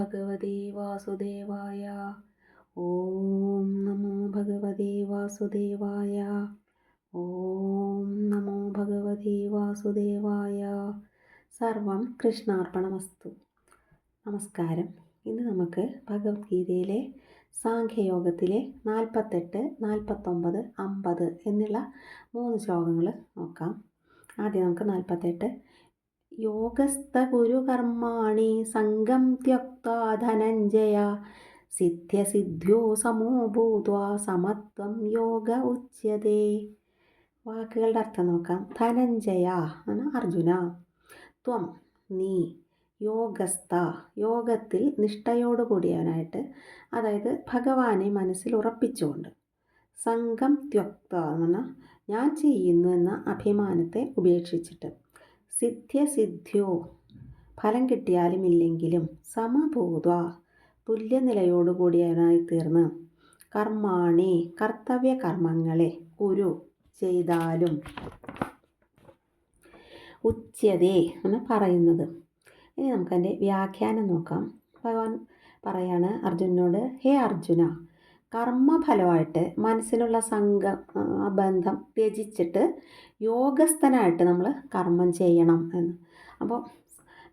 ഭഗവതേ വാസുദേവായ. ഓം നമോ ഭഗവതേ വാസുദേവായ. ഓം നമോ ഭഗവതേ വാസുദേവായ. സർവം കൃഷ്ണാർപ്പണമസ്തു. നമസ്കാരം. ഇന്ന് നമുക്ക് ഭഗവത്ഗീതയിലെ സാഖ്യയോഗത്തിലെ നാൽപ്പത്തെട്ട് നാൽപ്പത്തൊമ്പത് അമ്പത് എന്നുള്ള മൂന്ന് ശ്ലോകങ്ങൾ നോക്കാം. ആദ്യം നമുക്ക് നാൽപ്പത്തെട്ട് യോഗസ്ഥഗുരുകർമാണി സംഗം ത്യക്ത ധനഞ്ജയ. സിദ്ധ്യസിദ്ധ്യോ സമോ ഭൂത്വാ സമത്വം യോഗ ഉച്യതേ. വാക്കുകളുടെ അർത്ഥം നോക്കാം. ധനഞ്ജയ ആണ് അർജുന. ത്വം നീ യോഗസ്ഥ യോഗത്തിൽ നിഷ്ഠയോടുകൂടിയവനായിട്ട് അതായത് ഭഗവാനെ മനസ്സിൽ ഉറപ്പിച്ചുകൊണ്ട്. സംഘം ത്യക്ത എന്ന് പറഞ്ഞാൽ ഞാൻ ചെയ്യുന്നു എന്ന അഭിമാനത്തെ ഉപേക്ഷിച്ചിട്ട്. സിദ്ധ്യസിദ്ധ്യോ. ഫലം കിട്ടിയാലും ഇല്ലെങ്കിലും സമഭൂത തുല്യനിലയോടുകൂടിയവനായി തീർന്ന് കർമാണി കർത്തവ്യ കർമ്മങ്ങളെ കുരു ചെയ്താലും ഉച്ചതേ എന്ന് പറയുന്നത്. ഇനി നമുക്കതിന്റെ വ്യാഖ്യാനം നോക്കാം. ഭഗവാൻ പറയാണ് അർജുനോട് ഹേ അർജുന കർമ്മഫലമായിട്ട് മനസ്സിലുള്ള സംഘ ബന്ധം ത്യജിച്ചിട്ട് യോഗസ്ഥനായിട്ട് നമ്മൾ കർമ്മം ചെയ്യണം എന്ന്. അപ്പോൾ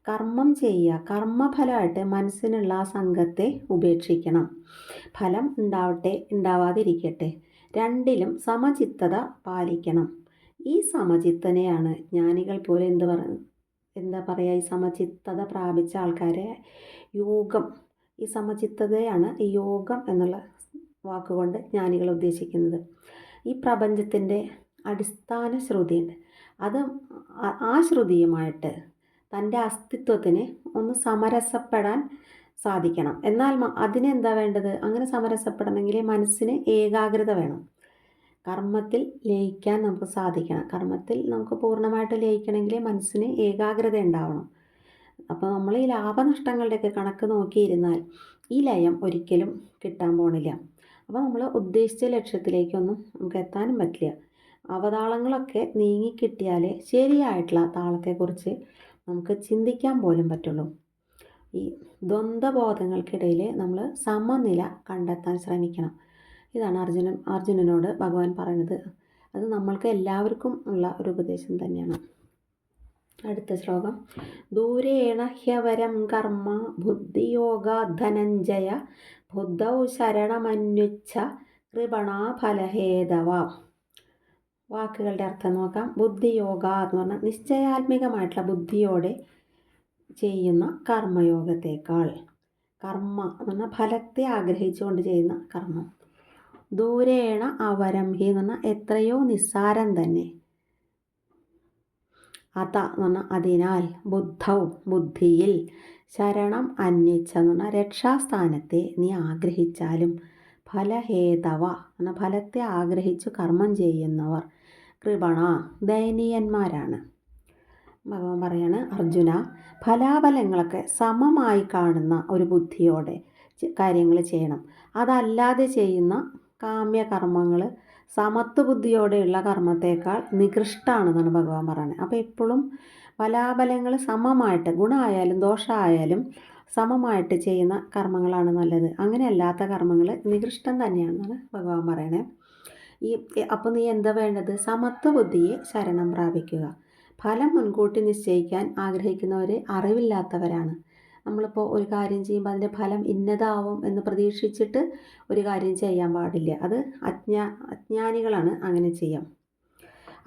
കർമ്മം ചെയ്യുക കർമ്മഫലമായിട്ട് മനസ്സിനുള്ള ആ സംഘത്തെ ഉപേക്ഷിക്കണം. ഫലം ഉണ്ടാവട്ടെ ഉണ്ടാവാതിരിക്കട്ടെ. രണ്ടിലും സമചിത്തത പാലിക്കണം. ഈ സമചിത്തനെയാണ് ജ്ഞാനികൾ പോലെ എന്ത് പറ എന്താ പറയുക ഈ സമചിത്തത പ്രാപിച്ച ആൾക്കാരെ യോഗം ഈ സമചിത്തതയാണ് യോഗം എന്നുള്ള വാക്കുകൊണ്ട് ജ്ഞാനികൾ ഉദ്ദേശിക്കുന്നത്. ഈ പ്രപഞ്ചത്തിന്റെ അടിസ്ഥാന ശ്രുതിയുണ്ട്. അത് ആ ശ്രുതിയുമായിട്ട് തന്റെ അസ്തിത്വത്തിന് ഒന്ന് സമരസപ്പെടാൻ സാധിക്കണം. എന്നാൽ അതിനെന്താ വേണ്ടത്? അങ്ങനെ സമരസപ്പെടണമെങ്കിൽ മനസ്സിന് ഏകാഗ്രത വേണം. കർമ്മത്തിൽ ലയിക്കാൻ നമുക്ക് സാധിക്കണം. കർമ്മത്തിൽ നമുക്ക് പൂർണമായിട്ട് ലയിക്കണമെങ്കിൽ മനസ്സിന് ഏകാഗ്രത ഉണ്ടാവണം. അപ്പോൾ നമ്മൾ ഈ ലാഭനഷ്ടങ്ങളുടെയൊക്കെ കണക്ക് നോക്കിയിരുന്നാൽ ഈ ലയം ഒരിക്കലും കിട്ടാൻ പോണില്ല. അപ്പോൾ നമ്മൾ ഉദ്ദേശിച്ച ലക്ഷ്യത്തിലേക്കൊന്നും നമുക്ക് എത്താനും പറ്റില്ല. അവതാളങ്ങളൊക്കെ നീങ്ങിക്കിട്ടിയാൽ ശരിയായിട്ടുള്ള താളത്തെക്കുറിച്ച് നമുക്ക് ചിന്തിക്കാൻ പോലും പറ്റുള്ളൂ. ഈ ദ്വന്ദ്ബോധങ്ങൾക്കിടയിൽ നമ്മൾ സമനില കണ്ടെത്താൻ ശ്രമിക്കണം. ഇതാണ് അർജുനൻ അർജുനനോട് ഭഗവാൻ പറയുന്നത്. അത് നമ്മൾക്ക് എല്ലാവർക്കും ഉള്ള ഒരു ഉപദേശം തന്നെയാണ്. അടുത്ത ശ്ലോകം. ദൂരേണ ഹ്യവരം കർമ്മ ബുദ്ധിയോഗ ധനഞ്ജയ ബുദ്ധൗ ശരണമന്വിച്ച കൃപണാ ഫലഹേതവ വാക്കുകളുടെ അർത്ഥം നോക്കാം. ബുദ്ധിയോഗ എന്ന് പറഞ്ഞാൽ നിശ്ചയാത്മികമായിട്ടുള്ള ബുദ്ധിയോടെ ചെയ്യുന്ന കർമ്മയോഗത്തേക്കാൾ. കർമ്മ എന്ന് പറഞ്ഞാൽ ഫലത്തെ ആഗ്രഹിച്ചുകൊണ്ട് ചെയ്യുന്ന കർമ്മം. ദൂരേണ അവരംഹി എന്ന് പറഞ്ഞാൽ എത്രയോ നിസ്സാരം തന്നെ. അത എന്ന് പറഞ്ഞാൽ അതിനാൽ ബുദ്ധവും ബുദ്ധിയിൽ ശരണം അന്വേഷിച്ചെന്ന് പറഞ്ഞാൽ രക്ഷാസ്ഥാനത്തെ നീ ആഗ്രഹിച്ചാലും ഫലഹേതവ എന്ന ഫലത്തെ ആഗ്രഹിച്ച് കർമ്മം ചെയ്യുന്നവർ കൃപണ ദയനീയന്മാരാണ്. ഭഗവാൻ പറയാണ് അർജുന ഫലാഫലങ്ങളൊക്കെ സമമായി കാണുന്ന ഒരു ബുദ്ധിയോടെ കാര്യങ്ങൾ ചെയ്യണം. അതല്ലാതെ ചെയ്യുന്ന കാമ്യകർമ്മങ്ങൾ സമത്വ ബുദ്ധിയോടെയുള്ള കർമ്മത്തേക്കാൾ നികൃഷ്ടമാണെന്നാണ് ഭഗവാൻ പറയുന്നത്. അപ്പോൾ എപ്പോഴും ഫലാഫലങ്ങൾ സമമായിട്ട് ഗുണമായാലും ദോഷമായാലും സമമായിട്ട് ചെയ്യുന്ന കർമ്മങ്ങളാണ് നല്ലത്. അങ്ങനെ അല്ലാത്ത കർമ്മങ്ങൾ നികൃഷ്ടം തന്നെയാണെന്നാണ് ഭഗവാൻ പറയണേ ഈ അപ്പോൾ നീ എന്താ വേണ്ടത്? സമത്വ ബുദ്ധിയെ ശരണം പ്രാപിക്കുക. ഫലം മുൻകൂട്ടി നിശ്ചയിക്കാൻ ആഗ്രഹിക്കുന്നവർ അറിവില്ലാത്തവരാണ്. നമ്മളിപ്പോൾ ഒരു കാര്യം ചെയ്യുമ്പോൾ അതിന്റെ ഫലം ഇന്നതാവും എന്ന് പ്രതീക്ഷിച്ചിട്ട് ഒരു കാര്യം ചെയ്യാൻ പാടില്ല. അത് അജ്ഞാ അജ്ഞാനികളാണ് അങ്ങനെ ചെയ്യാം.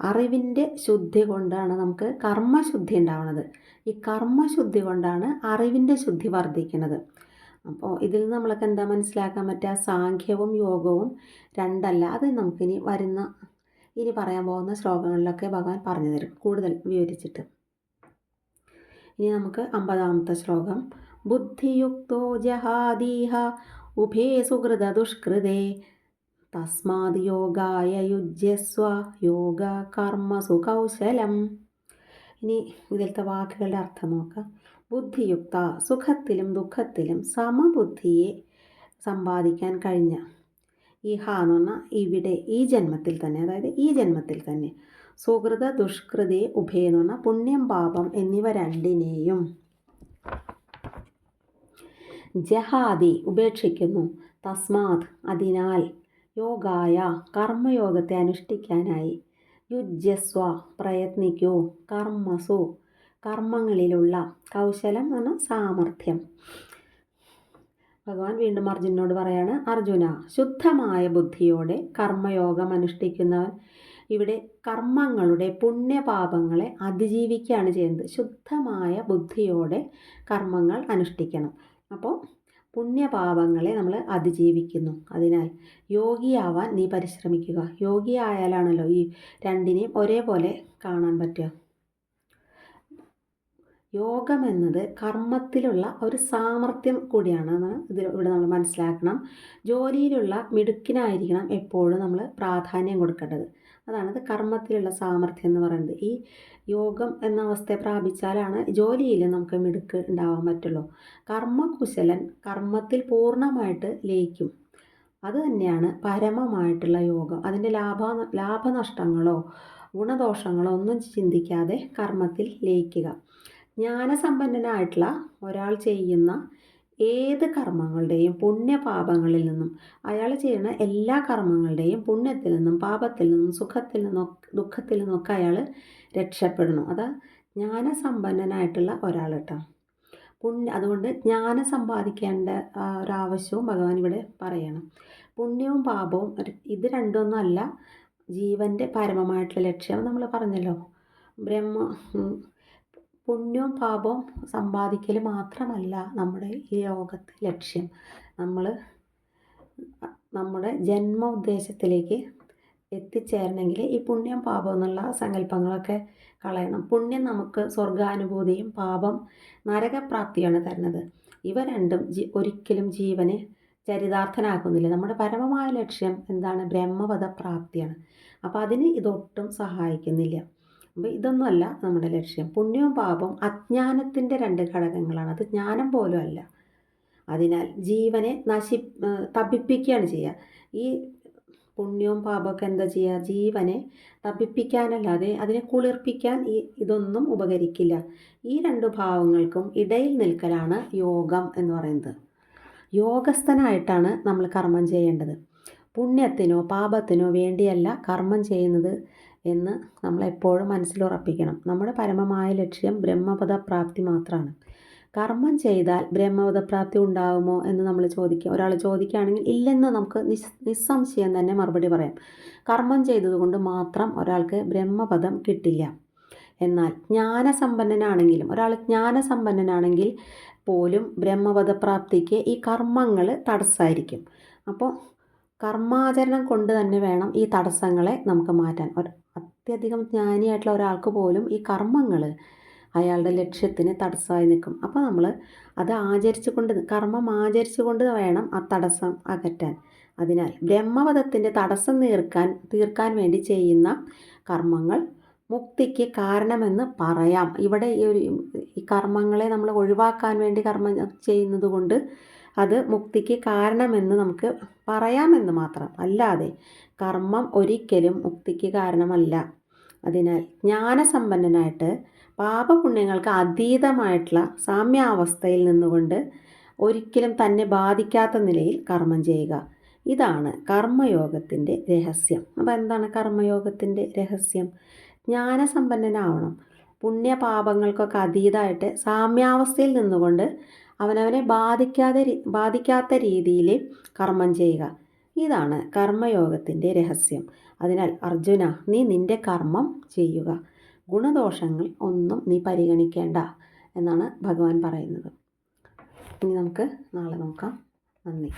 അറിവിന്റെ ശുദ്ധി കൊണ്ടാണ് നമുക്ക് കർമ്മശുദ്ധി ഉണ്ടാവുന്നത് ഈ കർമ്മശുദ്ധി കൊണ്ടാണ് അറിവിന്റെ ശുദ്ധി വർദ്ധിക്കുന്നത് അപ്പോൾ ഇതിൽ നിന്ന് നമ്മളൊക്കെ എന്താ മനസ്സിലാക്കാൻ പറ്റുക? സാഖ്യവും യോഗവും രണ്ടല്ല. അത് നമുക്കിനി വരുന്ന ഇനി പറയാൻ പോകുന്ന ശ്ലോകങ്ങളിലൊക്കെ ഭഗവാൻ പറഞ്ഞു തരും. കൂടുതൽ വിവരിച്ചിട്ട്. ഇനി നമുക്ക് അമ്പതാമത്തെ ശ്ലോകം. ബുദ്ധിയുക്തോ ജഹാദീഹ ഉഭേ സുഹൃത ദുഷ്കൃതേ തസ്മാത് യോഗായ യുജ്യസ്വ യോഗ കർമ്മസു കൗശലം ഇനി ഇതിലത്തെ വാക്കുകളുടെ അർത്ഥം നോക്കാം. ബുദ്ധിയുക്ത സുഖത്തിലും ദുഃഖത്തിലും സമബുദ്ധിയെ സമ്പാദിക്കാൻ കഴിഞ്ഞ ഇഹ എന്ന് പറഞ്ഞാൽ ഇവിടെ ഈ ജന്മത്തിൽ തന്നെ അതായത് ഈ ജന്മത്തിൽ തന്നെ സുഹൃത ദുഷ്കൃതി ഉഭയ പറഞ്ഞാൽ പുണ്യം പാപം എന്നിവ രണ്ടിനെയും ജഹാദി ഉപേക്ഷിക്കുന്നു. തസ്മാത് അതിനാൽ യോഗായ കർമ്മയോഗത്തെ അനുഷ്ഠിക്കാനായി യുജ്യസ്വ പ്രയത്നിക്കൂ. കർമ്മസു കർമ്മങ്ങളിലുള്ള കൗശലം എന്ന സാമർഥ്യം. ഭഗവാൻ വീണ്ടും അർജുനോട് പറയാണ് അർജുന ശുദ്ധമായ ബുദ്ധിയോടെ കർമ്മയോഗം അനുഷ്ഠിക്കുന്നവൻ ഇവിടെ കർമ്മങ്ങളുടെ പുണ്യപാപങ്ങളെ അതിജീവിക്കുകയാണ് ചെയ്യുന്നത്. ശുദ്ധമായ ബുദ്ധിയോടെ കർമ്മങ്ങൾ അനുഷ്ഠിക്കണം. അപ്പോൾ പുണ്യപാപങ്ങളെ നമ്മൾ അതിജീവിക്കുന്നു. അതിനാൽ യോഗിയാവാൻ നീ പരിശ്രമിക്കുക. യോഗിയായാലാണല്ലോ ഈ രണ്ടിനെയും ഒരേപോലെ കാണാൻ പറ്റുക. യോഗം എന്നത് കർമ്മത്തിലുള്ള ഒരു സാമർഥ്യം കൂടിയാണ് ഇതിൽ ഇവിടെ നമ്മൾ മനസ്സിലാക്കണം. ജോലിയിലുള്ള മിടുക്കിനായിരിക്കണം എപ്പോഴും നമ്മൾ പ്രാധാന്യം കൊടുക്കേണ്ടത്. അതാണത് കർമ്മത്തിലുള്ള സാമർഥ്യം എന്ന് പറയുന്നത്. ഈ യോഗം എന്ന അവസ്ഥയെ പ്രാപിച്ചാലാണ് ജോലിയിൽ നമുക്ക് മിടുക്ക് ഉണ്ടാവാൻ പറ്റുള്ളൂ. കർമ്മകുശലൻ കർമ്മത്തിൽ പൂർണമായിട്ട് ലയിക്കും. അത് തന്നെയാണ് പരമമായിട്ടുള്ള യോഗം. അതിന്റെ ലാഭ ലാഭനഷ്ടങ്ങളോ ഗുണദോഷങ്ങളോ ഒന്നും ചിന്തിക്കാതെ കർമ്മത്തിൽ ലയിക്കുക. ജ്ഞാനസമ്പന്നനായിട്ടുള്ള ഒരാൾ ചെയ്യുന്ന ഏത് കർമ്മങ്ങളുടെയും പുണ്യപാപങ്ങളിൽ നിന്നും അയാൾ ചെയ്യുന്ന എല്ലാ കർമ്മങ്ങളുടെയും പുണ്യത്തിൽ നിന്നും പാപത്തിൽ നിന്നും സുഖത്തിൽ നിന്നും ദുഃഖത്തിൽ നിന്നൊക്കെ അയാൾ രക്ഷപ്പെടണം അത് ജ്ഞാനസമ്പന്നനായിട്ടുള്ള ഒരാൾ കേട്ടോ. പുണ്യ അതുകൊണ്ട് ജ്ഞാനം സമ്പാദിക്കേണ്ട ഒരാവശ്യവും ഭഗവാൻ ഇവിടെ പറയണം. പുണ്യവും പാപവും ഇത് രണ്ടൊന്നുമല്ല ജീവന്റെ പരമമായിട്ടുള്ള ലക്ഷ്യം. നമ്മൾ പറഞ്ഞല്ലോ. ബ്രഹ്മ പുണ്യവും പാപവും സമ്പാദിക്കൽ മാത്രമല്ല നമ്മുടെ ഈ ലോകത്ത് ലക്ഷ്യം. നമ്മൾ നമ്മുടെ ജന്മ ഉദ്ദേശത്തിലേക്ക് എത്തിച്ചേരണമെങ്കിൽ ഈ പുണ്യം പാപം എന്നുള്ള സങ്കല്പങ്ങളൊക്കെ കളയണം. പുണ്യം നമുക്ക് സ്വർഗാനുഭൂതിയും പാപം നരകപ്രാപ്തിയാണ് തരുന്നത്. ഇവ രണ്ടും ജി ഒരിക്കലും ജീവനെ ചരിതാർത്ഥനാക്കുന്നില്ല. നമ്മുടെ പരമമായ ലക്ഷ്യം എന്താണ്? ബ്രഹ്മപദ പ്രാപ്തിയാണ് അപ്പോൾ അതിന് ഇതൊട്ടും സഹായിക്കുന്നില്ല. അപ്പോൾ ഇതൊന്നുമല്ല നമ്മുടെ ലക്ഷ്യം. പുണ്യവും പാപവും അജ്ഞാനത്തിന്റെ രണ്ട് ഘടകങ്ങളാണ്. അത് ജ്ഞാനം പോലും അല്ല. അതിനാൽ ജീവനെ നശി തപിപ്പിക്കുകയാണ് ചെയ്യുക. ഈ പുണ്യവും പാപമൊക്കെ എന്താ ചെയ്യുക? ജീവനെ തപിപ്പിക്കാനല്ലാതെ അതിനെ കുളിർപ്പിക്കാൻ ഈ ഇതൊന്നും ഉപകരിക്കില്ല. ഈ രണ്ട് ഭാവങ്ങൾക്കും ഇടയിൽ നിൽക്കലാണ് യോഗം എന്ന് പറയുന്നത്. യോഗസ്ഥനായിട്ടാണ് നമ്മൾ കർമ്മം ചെയ്യേണ്ടത്. പുണ്യത്തിനോ പാപത്തിനോ വേണ്ടിയല്ല കർമ്മം ചെയ്യുന്നത് എന്ന് നമ്മളെപ്പോഴും മനസ്സിലുറപ്പിക്കണം. നമ്മുടെ പരമമായ ലക്ഷ്യം ബ്രഹ്മപദപ്രാപ്തി മാത്രമാണ് കർമ്മം ചെയ്താൽ ബ്രഹ്മപദപ്രാപ്തി ഉണ്ടാകുമോ എന്ന് നമ്മൾ ചോദിക്കുക ഒരാൾ ചോദിക്കുകയാണെങ്കിൽ ഇല്ലെന്ന് നമുക്ക് നിസ് നിസ്സംശയം തന്നെ മറുപടി പറയാം. കർമ്മം ചെയ്തതുകൊണ്ട് മാത്രം ഒരാൾക്ക് ബ്രഹ്മപദം കിട്ടില്ല. എന്നാൽ ജ്ഞാനസമ്പന്നനാണെങ്കിലും ഒരാൾ ജ്ഞാനസമ്പന്നനാണെങ്കിൽ പോലും ബ്രഹ്മപദപ്രാപ്തിക്ക് ഈ കർമ്മങ്ങൾ തടസ്സമായിരിക്കും അപ്പോൾ കർമാചരണം കൊണ്ട് തന്നെ വേണം ഈ തടസ്സങ്ങളെ നമുക്ക് മാറ്റാൻ. ഒരു അത്യധികം ജ്ഞാനിയായിട്ടുള്ള ഒരാൾക്ക് പോലും ഈ കർമ്മങ്ങൾ അയാളുടെ ലക്ഷ്യത്തിന് തടസ്സമായി നിൽക്കും. അപ്പോൾ നമ്മൾ അത് ആചരിച്ചുകൊണ്ട് കർമ്മം ആചരിച്ചു കൊണ്ട് വേണം ആ തടസ്സം അകറ്റാൻ. അതിനാൽ ബ്രഹ്മപദത്തിന്റെ തടസ്സം തീർക്കാൻ തീർക്കാൻ വേണ്ടി ചെയ്യുന്ന കർമ്മങ്ങൾ മുക്തിക്ക് കാരണമെന്ന് പറയാം. ഇവിടെ ഈ ഒരു ഈ കർമ്മങ്ങളെ നമ്മൾ ഒഴിവാക്കാൻ വേണ്ടി കർമ്മം ചെയ്യുന്നത് കൊണ്ട് അത് മുക്തിക്ക് കാരണമെന്ന് നമുക്ക് പറയാമെന്ന് മാത്രം. അല്ലാതെ കർമ്മം ഒരിക്കലും മുക്തിക്ക് കാരണമല്ല. അതിനാൽ ജ്ഞാനസമ്പന്നനായിട്ട് പാപപുണ്യങ്ങൾക്ക് അതീതമായിട്ടുള്ള സാമ്യാവസ്ഥയിൽ നിന്നുകൊണ്ട് ഒരിക്കലും തന്നെ ബാധിക്കാത്ത നിലയിൽ കർമ്മം ചെയ്യുക. ഇതാണ് കർമ്മയോഗത്തിന്റെ രഹസ്യം. അപ്പോൾ എന്താണ് കർമ്മയോഗത്തിന്റെ രഹസ്യം? ജ്ഞാനസമ്പന്നനാവണം. പുണ്യപാപങ്ങൾക്കൊക്കെ അതീതമായിട്ട് സാമ്യാവസ്ഥയിൽ നിന്നുകൊണ്ട് അവനവനെ ബാധിക്കാതെ ബാധിക്കാത്ത രീതിയിൽ കർമ്മം ചെയ്യുക. ഇതാണ് കർമ്മയോഗത്തിന്റെ രഹസ്യം. അതിനാൽ അർജുന നീ നിന്റെ കർമ്മം ചെയ്യുക. ഗുണദോഷങ്ങൾ ഒന്നും നീ പരിഗണിക്കേണ്ട എന്നാണ് ഭഗവാൻ പറയുന്നത്. ഇനി നമുക്ക് നാളെ നോക്കാം. നന്ദി.